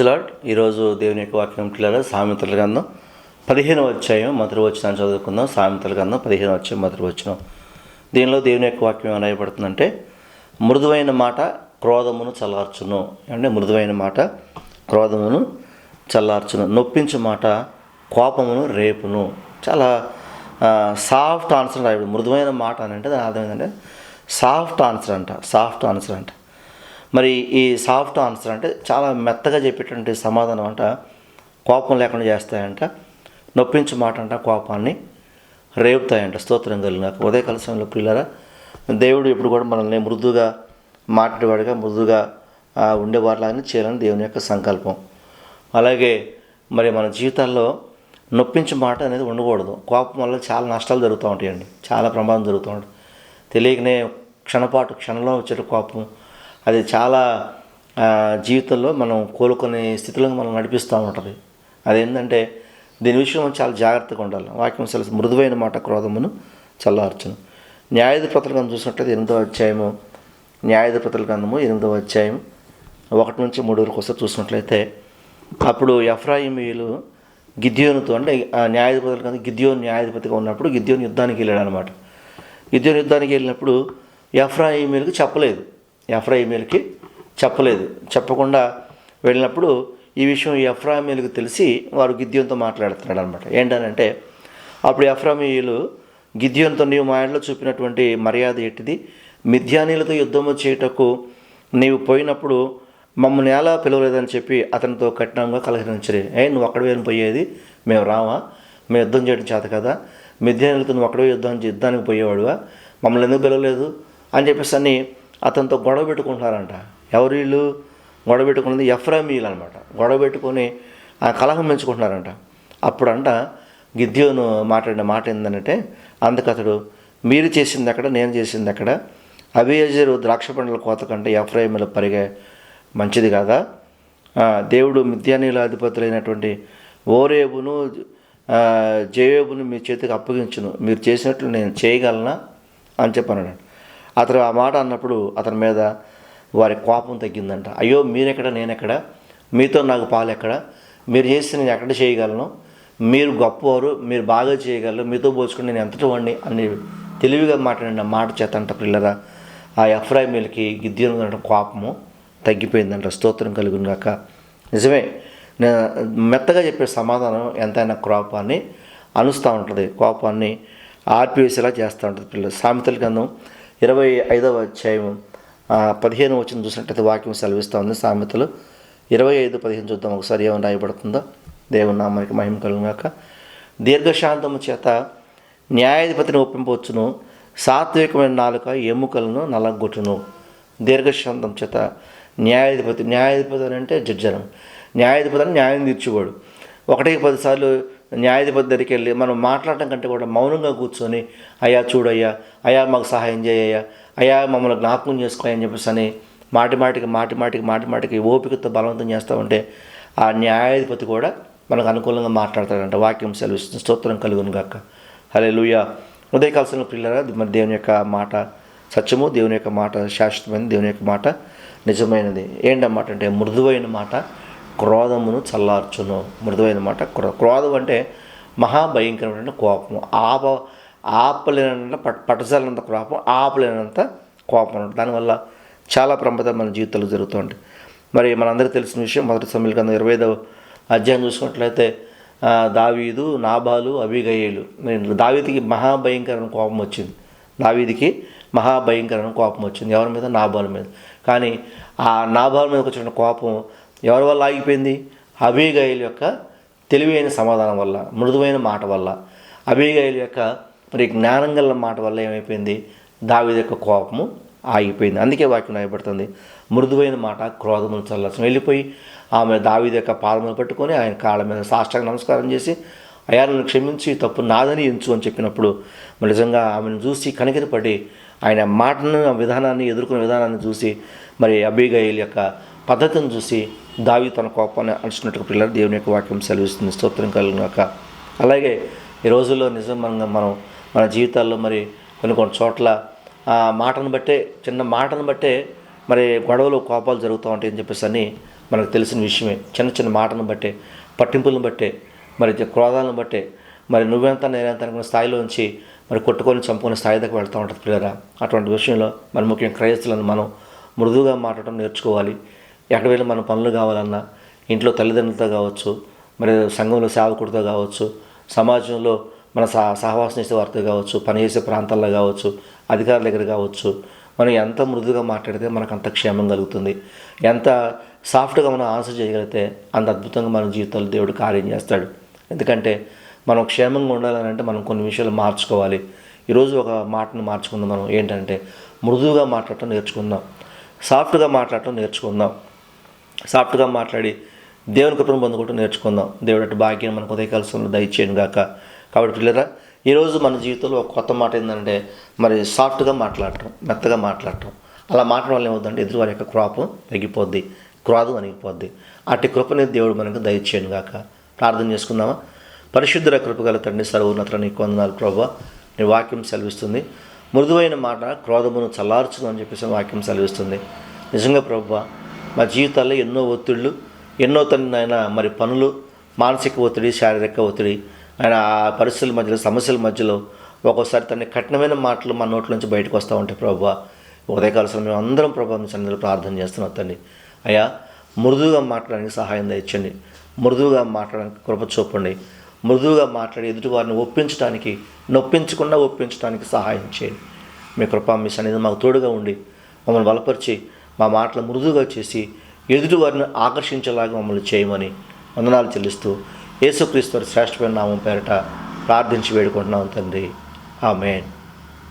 Lord ఈరోజు దేవుని యొక్క వాక్యం పిల్లల సామెతల గ్రంథం పదిహేను అధ్యాయం మొదటి వచ్చిన చదువుకుందాం. సామెతల గ్రంథం పదిహేను అధ్యాయం మొదటి వచ్చిన దీనిలో దేవుని యొక్క వాక్యం ఏమైనా రాయబడుతుందంటే మృదువైన మాట క్రోధమును చల్లార్చును. అంటే మృదువైన మాట క్రోధమును చల్లార్చును. నొప్పించు మాట కోపమును రేపును. చాలా సాఫ్ట్ ఆన్సర్ రాయబడి మృదువైన మాట అని అంటే దాని అర్థం ఏంటంటే సాఫ్ట్ ఆన్సర్ అంట సాఫ్ట్ ఆన్సర్ అంట. మరి ఈ సాఫ్ట్ ఆన్సర్ అంటే చాలా మెత్తగా చెప్పేటువంటి సమాధానం అంట. కోపం లేకుండా చేస్తాయంట. నొప్పించు మాట అంట కోపాన్ని. రేపుతాయంట. స్తోత్రం కలిగినాక ఉదయ కలసంలో పిల్లరా దేవుడు ఎప్పుడు కూడా మనల్ని మృదుగా మాట్లాడేవాడిగా మృదుగా ఆ, ఉండేవారిలాగానే చేయాలని దేవుని యొక్క సంకల్పం. అలాగే మరి మన జీవితాల్లో నొప్పించే మాట అనేది ఉండకూడదు. కోపం వల్ల చాలా నష్టాలు జరుగుతూ ఉంటాయండి. చాలా ప్రమాదం జరుగుతూ ఉంటుంది తెలియకనే క్షణపాటు క్షణంలో వచ్చే కోపం అది చాలా జీవితంలో మనం కోలుకునే స్థితిలో మనం నడిపిస్తూ ఉంటుంది. అదేంటంటే దీని విషయంలో చాలా జాగ్రత్తగా ఉండాలి. వాక్యం సెలవు మృదువైన మాట క్రోధమును చల్లార్చును. న్యాయాధిపతుల గ్రంథం చూసినట్లయితే ఎనిమిదవ అధ్యాయము న్యాయాధిపతుల గ్రంథము ఎనిమిదవ అధ్యాయం ఒకటి నుంచి మూడు వరకు వస్తే చూసినట్లయితే అప్పుడు ఎఫ్రాయిమీలు గిద్యోనుతో అంటే ఆ న్యాయాధిపతుల కింద గిద్యోన్ న్యాయాధిపతిగా ఉన్నప్పుడు గిద్యోన్ యుద్ధానికి వెళ్ళాడు అనమాట గిద్యోన్ యుద్ధానికి వెళ్ళినప్పుడు ఎఫ్రాయిమీలకు చెప్పలేదు. ఎఫ్రాయిమీలకి చెప్పలేదు. చెప్పకుండా వెళ్ళినప్పుడు ఈ విషయం ఎఫ్రాయిమీలకు తెలిసి వారు గిద్యంతో మాట్లాడుతున్నాడు అనమాట ఏంటనంటే అప్పుడు ఎఫ్రామీయులు గిద్యంతో నీవు మా ఇంట్లో చూపినటువంటి మర్యాద ఏంటిది? మిథ్యానీలతో యుద్ధము చేయుటకు నీవు పోయినప్పుడు మమ్మల్ని ఎలా పిలవలేదని చెప్పి అతనితో కఠినంగా కలహరించరు. ఏ నువ్వు అక్కడ పోయేది? మేము రావా? మేము యుద్ధం చేయడం చేత కదా? మిథ్యానీలతో నువ్వు అక్కడే యుద్ధం యుద్ధానికి పోయేవాడువా? మమ్మల్ని ఎందుకు పిలవలేదు? అని చెప్పేసి అన్నీ అతనితో గొడవ పెట్టుకుంటున్నారంట. ఎవరు వీళ్ళు? గొడవ పెట్టుకున్నది ఎఫ్రామీలు అనమాట గొడవ పెట్టుకొని ఆ కలహం పెంచుకుంటున్నారంట. అప్పుడంట గిద్యోను మాట్లాడిన మాట ఏంటంటే అందుకు అతడు మీరు చేసింది అక్కడ నేను చేసింది అక్కడ అభియజరు ద్రాక్ష పండ్ల కోత కంటే ఎఫ్రాయిములు పరిగే మంచిది కాదా? దేవుడు మిథ్యానీల అధిపతులైనటువంటి ఓరేబును ఆ, మీ చేతికి అప్పగించును. మీరు చేసినట్లు నేను చేయగలనా? అని చెప్పాను అతను ఆ మాట అన్నప్పుడు అతని మీద వారి కోపం తగ్గిందంట. అయ్యో మీరెక్కడ నేనెక్కడ? మీతో నాకు పాలు ఎక్కడ మీరు చేసి నేను ఎక్కడ చేయగలను? మీరు గొప్పవారు మీరు బాగా చేయగలరు మీతో పోల్చుకుని నేను ఎంతటి వాడిని అని తెలివిగా మాట్లాడిన మాట చేతంట పిల్లరా ఆ ఎఫ్రాయిమీలకి గిద్యోను కోపము తగ్గిపోయిందంట. స్తోత్రం కలిగిన కాక నిజమే నేను మెత్తగా చెప్పే సమాధానం ఎంతైనా కోపాన్ని అనుస్తూ ఉంటుంది. కోపాన్ని ఆర్పివేసేలా చేస్తూ ఉంటుంది పిల్లలు సామెతల గ్రంథం ఇరవై ఐదవ అధ్యాయం పదిహేను వచ్చిన చూసినట్టయితే వాక్యం సెలవిస్తూ ఉంది. సామెతలు ఇరవై ఐదు పదిహేను చూద్దాం. ఒకసారి ఏమైనా రాయబడుతుందో? దేవుని నామానికి మహిమ కలుగాక దీర్ఘశాంతము చేత న్యాయాధిపతిని ఒప్పింపవచ్చును. సాత్వికమైన నాలుక ఎముకలను నలగొట్టును. దీర్ఘశాంతం చేత న్యాయాధిపతి న్యాయాధిపతి అని అంటే జడ్జనం. న్యాయాధిపతి అని న్యాయం తీర్చేవాడు. ఒకటికి పదిసార్లు న్యాయాధిపతి దగ్గరికి వెళ్ళి మనం మాట్లాడటం కంటే కూడా మౌనంగా కూర్చొని అయ్యా చూడయ్యా అయ్యా మాకు సహాయం చేయయ్యా అయ్యా మమ్మల్ని జ్ఞాపకం చేసుకోయని చెప్పేసి అని మాటి మాటికి మాటి మాటికి మాటి మాటికి ఓపికతో బలవంతం చేస్తూ ఉంటే ఆ న్యాయాధిపతి కూడా మనకు అనుకూలంగా మాట్లాడతాడంట. వాక్యం సెలవిస్తుంది. స్తోత్రం కలుగును గాక. హలే లూయ ఉదయకాల్సిన పిల్లరా మన దేవుని యొక్క మాట సత్యము దేవుని యొక్క మాట శాశ్వతమైన దేవుని యొక్క మాట నిజమైనది. ఏంటన్నమాట అంటే మృదువైన మాట. క్రోధమును చల్లార్చును. మృదువైన మాట క్రో క్రోధం అంటే మహాభయంకరమైన కోపం ఆప ఆపలేనంత పట్ పట్టజాలనంత కోపం ఆపలేనంత కోపం ఉంటుంది దానివల్ల చాలా ప్రమాదం మన జీవితంలో జరుగుతుంది మరి మనందరికీ తెలిసిన విషయం మొదటి సమయంలో కన్నా ఇరవై ఐదవ అధ్యాయం చూసుకున్నట్లయితే దావీదు నాబాలు అభిగయేలు దావీదికి మహాభయంకరమైన కోపం వచ్చింది. దావీదికి మహాభయంకరమైన కోపం వచ్చింది. ఎవరి మీద? నాబాల మీద. కానీ ఆ నాబాల మీద వచ్చిన కోపం ఎవరి వల్ల ఆగిపోయింది? అభిగయల యొక్క తెలివైన సమాధానం వల్ల మృదువైన మాట వల్ల. అభిగయల యొక్క మరి జ్ఞానం గల మాట వల్ల ఏమైపోయింది? దావిద యొక్క కోపము ఆగిపోయింది. అందుకే వాక్యం రాయబడుతుంది. మృదువైన మాట క్రోధమును చల్లసం వెళ్ళిపోయి ఆమె దావిది యొక్క పాదములు పట్టుకొని ఆయన కాళ్ళ మీద సాష్టాంగ నమస్కారం చేసి అయాలను క్షమించి తప్పు నాదని ఎంచు అని చెప్పినప్పుడు మరి నిజంగా ఆమెను చూసి కనికిరపడి ఆయన మాటను ఆ విధానాన్ని ఎదుర్కొనే విధానాన్ని చూసి మరి అబిగైల్ యొక్క పద్ధతిని చూసి దావి తన కోపాన్ని అనిచినట్టుగా పిల్లలు దేవుని యొక్క వాక్యం సెలవిస్తుంది. స్తోత్రం కలిగినాక అలాగే ఈ రోజుల్లో నిజంగా మనం మన జీవితాల్లో మరి కొన్ని కొన్ని చోట్ల ఆ మాటను బట్టే చిన్న మాటను బట్టే మరి గొడవలు కోపాలు జరుగుతూ ఉంటాయని చెప్పేసి అని మనకు తెలిసిన విషయమే. చిన్న చిన్న మాటను బట్టే పట్టింపులను బట్టే మరి క్రోధాలను బట్టే మరి నువ్వెంత నేనెంత అనుకున్న స్థాయిలోంచి మరి కొట్టుకొని చంపుకునే స్థాయి దాకా వెళ్తూ ఉంటుంది పిల్లరా. అటువంటి విషయంలో మరి ముఖ్యంగా క్రైస్తవులను మనం మృదువుగా మాట్లాడటం నేర్చుకోవాలి. ఎక్కడ వెళ్ళి మన పనులు కావాలన్నా ఇంట్లో తల్లిదండ్రులతో కావచ్చు మరి సంఘంలో సేవకుడితో కావచ్చు సమాజంలో మన సహ సహవాసం చేసే వారితో కావచ్చు పనిచేసే ప్రాంతాల్లో కావచ్చు అధికారుల దగ్గర కావచ్చు మనం ఎంత మృదుగా మాట్లాడితే మనకు అంత క్షేమం కలుగుతుంది. ఎంత సాఫ్ట్గా మనం ఆన్సర్ చేయగలిగితే అంత అద్భుతంగా మన జీవితంలో దేవుడు కార్యం చేస్తాడు. ఎందుకంటే మనం క్షేమంగా ఉండాలని అంటే మనం కొన్ని విషయాలు మార్చుకోవాలి. ఈరోజు ఒక మాటను మార్చుకుందాం మనం. ఏంటంటే మృదువుగా మాట్లాడటం నేర్చుకుందాం. సాఫ్ట్గా మాట్లాడటం నేర్చుకుందాం. సాఫ్ట్గా మాట్లాడి దేవుని కృపను పొందుకుంటూ నేర్చుకుందాం. దేవుడు అటు భాగ్యం మనకు ఉదయకాల దయచేయను గాక. కాబట్టి పిల్లరా ఈరోజు మన జీవితంలో ఒక కొత్త మాట ఏంటంటే మరి సాఫ్ట్గా మాట్లాడటం మెత్తగా మాట్లాడటం. అలా మాట్లాడడం వల్ల ఏమవుతుందంటే ఎదురు వారి యొక్క క్రాపం తగ్గిపోద్ది క్రాదు అనిగిపోద్ది అట్టి కృపని దేవుడు మనకు దయచేయను గాక. ప్రార్థన చేసుకుందామా? పరిశుద్ధుల కృపగల తండ్రి సర్వోన్నతుల నీకు వందనాలు ప్రభావ నీ వాక్యం సెలవిస్తుంది. మృదువైన మాట క్రోధమును చల్లార్చును అని చెప్పేసి వాక్యం సెలవిస్తుంది. నిజంగా ప్రభా మా జీవితాల్లో ఎన్నో ఒత్తిళ్ళు ఎన్నో తన ఆయన మరి పనులు మానసిక ఒత్తిడి శారీరక ఒత్తిడి ఆయన ఆ పరిస్థితుల మధ్యలో సమస్యల మధ్యలో ఒక్కోసారి తన కఠినమైన మాటలు మా నోట్ల నుంచి బయటకు వస్తూ ఉంటాయి ప్రభు ఉదయకాల మేము అందరం ప్రభావం మీ సన్నిధిలో ప్రార్థన చేస్తున్నాం తండ్రి. అయ్యా మృదువుగా మాట్లాడడానికి సహాయం దయచండి మృదువుగా మాట్లాడడానికి కృప చూపండి. మృదువుగా మాట్లాడి ఎదుటి వారిని ఒప్పించడానికి నొప్పించకుండా ఒప్పించడానికి సహాయం చేయండి. మీ కృప మీ సన్నిధి మాకు తోడుగా ఉండి మమ్మల్ని బలపరిచి మా మాటలు మృదువుగా చేసి ఎదుటివారిని ఆకర్షించేలాగా మమ్మల్ని చేయమని వందనాలు చెల్లిస్తూ యేసుక్రీస్తు శ్రేష్టమైన నామం పేరట ప్రార్థించి వేడుకుంటున్నాం తండ్రి. ఆమెన్.